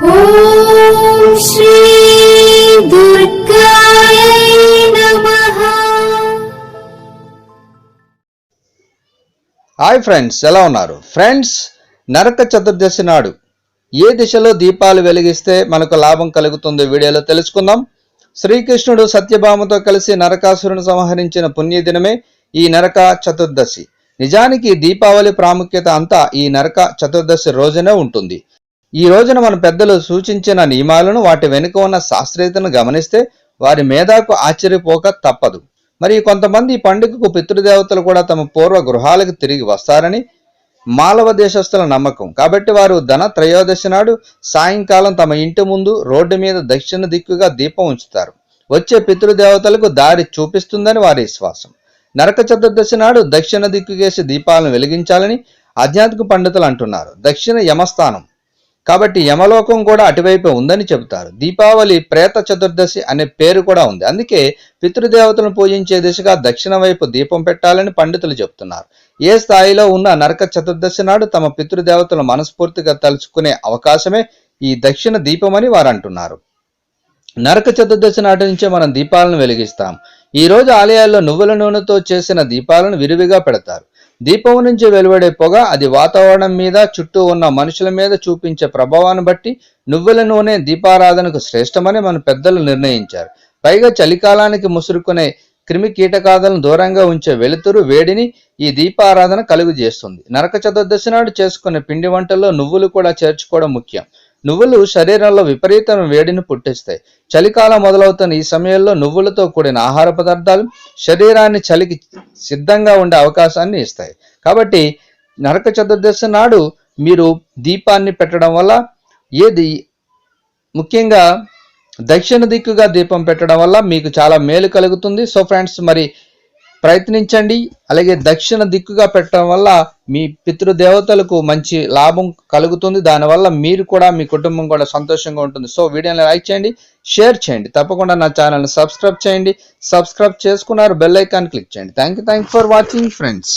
Hi friends ఎలా ఉన్నారు? Friends Naraka Chaturdashi నాడు ఏ దిశలో దీపాలు వెలిగిస్తే మనకు లాభం కలుగుతుందో వీడియోలో తెలుసుకుందాం. శ్రీకృష్ణుడు సత్యభామతో కలిసి నరకాసురుని సంహరించిన పుణ్యదినమే ఈ నరక చతుర్దశి. నిజానికి దీపావళి ప్రాముఖ్యత అంతా ఈ నరక చతుర్దశి రోజునే ఉంటుంది. ఈ రోజున మన పెద్దలు సూచించిన నియమాలను వాటి వెనుక ఉన్న శాస్త్రీయతను గమనిస్తే వారి మేధాకు ఆశ్చర్యపోక తప్పదు. మరి కొంతమంది ఈ పండుగకు పితృదేవతలు కూడా తమ పూర్వ గృహాలకు తిరిగి వస్తారని మాలవ దేశస్థుల నమ్మకం. కాబట్టి వారు ధన త్రయోదశి నాడు సాయంకాలం తమ ఇంటి ముందు రోడ్డు మీద దక్షిణ దిక్కుగా దీపం ఉంచుతారు. వచ్చే పితృదేవతలకు దారి చూపిస్తుందని వారి విశ్వాసం. నరక చతుర్దశి నాడు దక్షిణ దిక్కుకేసి దీపాలను వెలిగించాలని ఆధ్యాత్మిక పండితులు అంటున్నారు. దక్షిణ యమస్థానం కాబట్టి యమలోకం కూడా అటువైపే ఉందని చెబుతారు. దీపావళి ప్రేత చతుర్దశి అనే పేరు కూడా ఉంది. అందుకే పితృదేవతలను పూజించే దిశగా దక్షిణ వైపు దీపం పెట్టాలని పండితులు చెబుతున్నారు. ఏ స్థాయిలో ఉన్న నరక చతుర్దశి నాడు తమ పితృదేవతలు మనస్ఫూర్తిగా తలుచుకునే అవకాశమే ఈ దక్షిణ దీపమని వారు అంటున్నారు నరక చతుర్దశి నాటి నుంచే మనం దీపాలను వెలిగిస్తాం. ఈ రోజు ఆలయాల్లో నువ్వుల నూనెతో చేసిన దీపాలను విరివిగా పెడతారు. దీపం నుంచి వెలువడే పొగ అది వాతావరణం మీద చుట్టూ ఉన్న మనుషుల మీద చూపించే ప్రభావాన్ని బట్టి నువ్వుల నూనె దీపారాధనకు శ్రేష్టమని మన పెద్దలు నిర్ణయించారు. పైగా చలికాలానికి ముసురుకునే క్రిమి కీటకాదులను దూరంగా ఉంచే వెలుతురు వేడిని ఈ దీపారాధన కలుగు చేస్తుంది నరక చతుర్దశి నాడు చేసుకునే పిండి వంటల్లో నువ్వులు కూడా చేర్చుకోవడం ముఖ్యం. నువ్వులు శరీరంలో విపరీతమైన వేడిని పుట్టిస్తాయి. చలికాలం మొదలవుతున్న ఈ సమయంలో నువ్వులతో కూడిన ఆహార పదార్థాలు శరీరాన్ని చలికి సిద్ధంగా ఉండే అవకాశాన్ని ఇస్తాయి. కాబట్టి నరక చతుర్దశి నాడు మీరు దీపాన్ని పెట్టడం వల్ల ఏది ముఖ్యంగా దక్షిణ దిక్కుగా దీపం పెట్టడం వల్ల మీకు చాలా మేలు కలుగుతుంది. సో ఫ్రెండ్స్ మరి ప్రయత్నించండి. అలాగే దక్షిణ దిక్కుగా పెట్టడం వల్ల మీ పితృదేవతలకు మంచి లాభం కలుగుతుంది. దానివల్ల మీరు కూడా మీ కుటుంబం కూడా సంతోషంగా ఉంటుంది. సో వీడియోని లైక్ చేయండి షేర్ చేయండి. తప్పకుండా నా ఛానల్ని సబ్స్క్రైబ్ చేయండి. సబ్స్క్రైబ్ చేసుకున్నారు బెల్ ఐకాన్ క్లిక్ చేయండి. Thank you thank for watching friends.